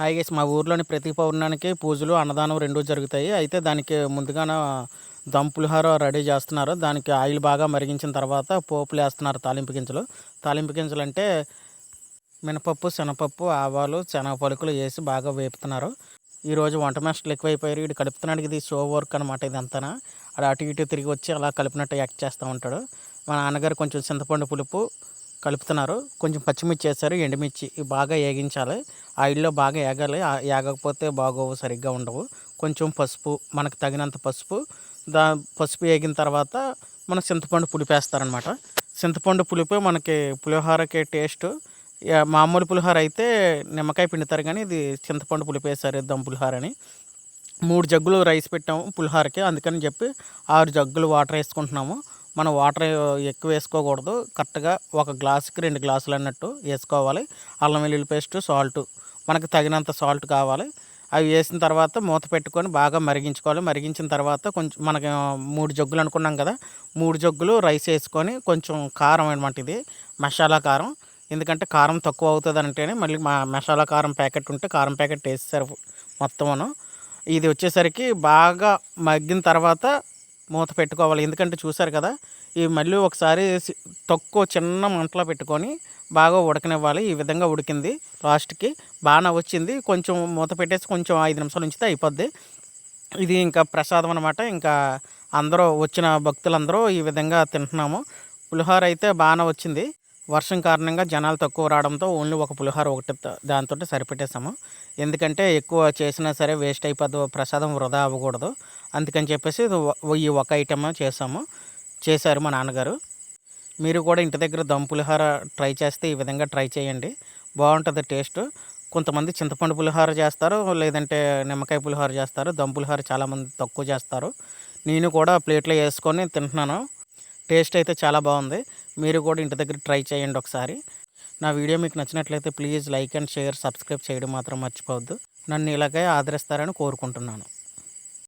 Hi మా ఊర్లోని ప్రతి పౌర్ణానికి పూజలు అన్నదానం రెండూ జరుగుతాయి. అయితే దానికి ముందుగానే దమ్ పులిహోర రెడీ చేస్తున్నారు. దానికి ఆయిల్ బాగా మరిగించిన తర్వాత పోపులు వేస్తున్నారు తాలింపు గింజలు. తాలింపు గింజలు అంటే మినపప్పు శనపప్పు ఆవాలు శనగ పలుకులు వేసి బాగా వేపుతున్నారు. ఈరోజు వంట మాస్టర్లు ఎక్కువైపోయారు. ఇటు కలుపుతున్నాడు ఇది షో వర్క్ అనమాట ఇదంతా అలా అటు ఇటు తిరిగి వచ్చి అలా కలిపినట్టు యాక్ట్ చేస్తూ ఉంటాడు. మా నాన్నగారు కొంచెం చింతపండు పులుపు కలుపుతున్నారు. కొంచెం పచ్చిమిర్చి వేస్తారు. ఎండుమిర్చి బాగా వేగించాలి. ఆయిల్లో బాగా ఏగాలి. వేగకపోతే ఏగకపోతే బాగోవు సరిగ్గా ఉండవు. కొంచెం పసుపు మనకు తగినంత పసుపు. దా పసుపు వేగిన తర్వాత మన చింతపండు పులిపేస్తారనమాట చింతపండు పులిపే మనకి పులిహోరకి టేస్ట్. మామూలు పులిహోర అయితే నిమ్మకాయ పిండుతారు కానీ ఇది చింతపండు పులిపేసారు దమ్ పులిహోర అని మూడు జగ్గులు రైస్ పెట్టాము పులిహోరకి. అందుకని చెప్పి ఆరు జగ్గులు వాటర్ వేసుకుంటున్నాము. మనం వాటర్ ఎక్కువ వేసుకోకూడదు. కరెక్ట్గా ఒక గ్లాసుకి రెండు గ్లాసులు అన్నట్టు వేసుకోవాలి. అల్లం వెల్లుల్లి పేస్ట్ సాల్ట్. మనకు తగినంత సాల్ట్ కావాలి. అవి వేసిన తర్వాత మూత పెట్టుకొని బాగా మరిగించుకోవాలి. మరిగించిన తర్వాత కొంచెం మనకి మూడు జగ్గులు అనుకున్నాం కదా. మూడు జగ్గులు రైస్ వేసుకొని కొంచెం కారం అనమాట ఇది. మసాలా కారం. ఎందుకంటే కారం తక్కువ అవుతుంది అంటేనే మళ్ళీ మా మసాలా కారం ప్యాకెట్ ఉంటే కారం ప్యాకెట్ వేసేసారు మొత్తమును. ఇది వచ్చేసరికి బాగా మగ్గిన తర్వాత మూత పెట్టుకోవాలి. ఎందుకంటే చూసారు కదా ఈ మళ్ళీ ఒకసారి తక్కువ చిన్న మంటలో పెట్టుకొని బాగా ఉడకనివ్వాలి. ఈ విధంగా ఉడికింది లాస్ట్కి. బాగానే వచ్చింది కొంచెం మూత పెట్టేసి కొంచెం ఐదు నిమిషాలు ఉంచితే అయిపోద్ది. ఇది ఇంకా ప్రసాదం అనమాట ఇంకా అందరూ వచ్చిన భక్తులందరూ ఈ విధంగా తింటున్నాము. పులిహోర అయితే బాగానే వచ్చింది వర్షం కారణంగా జనాలు తక్కువ రావడంతో ఓన్లీ ఒక పులిహోర ఒకటి దాంతో సరిపెట్టేసాము ఎందుకంటే ఎక్కువ చేసినా సరే వేస్ట్ అయిపోద్దు ప్రసాదం వృధా అవ్వకూడదు. అందుకని చెప్పేసి ఈ ఒక ఐటమ్ చేసాము. చేశారు మా నాన్నగారు. మీరు కూడా ఇంటి దగ్గర దమ్ పులిహోర ట్రై చేస్తే ఈ విధంగా ట్రై చేయండి. బాగుంటుంది టేస్ట్. కొంతమంది చింతపండు పులిహోర చేస్తారు లేదంటే నిమ్మకాయ పులిహోర చేస్తారు దమ్ పులిహోర చాలామంది తక్కువ చేస్తారు. నేను కూడా ప్లేట్లో వేసుకొని తింటున్నాను. టేస్ట్ అయితే చాలా బాగుంది. మీరు కూడా ఇంటి దగ్గర ట్రై చేయండి ఒకసారి. నా వీడియో మీకు నచ్చినట్లయితే please like and share subscribe చేయడం మాత్రం మర్చిపోవద్దు. నన్ను ఇలాగే ఆదరిస్తారని కోరుకుంటున్నాను.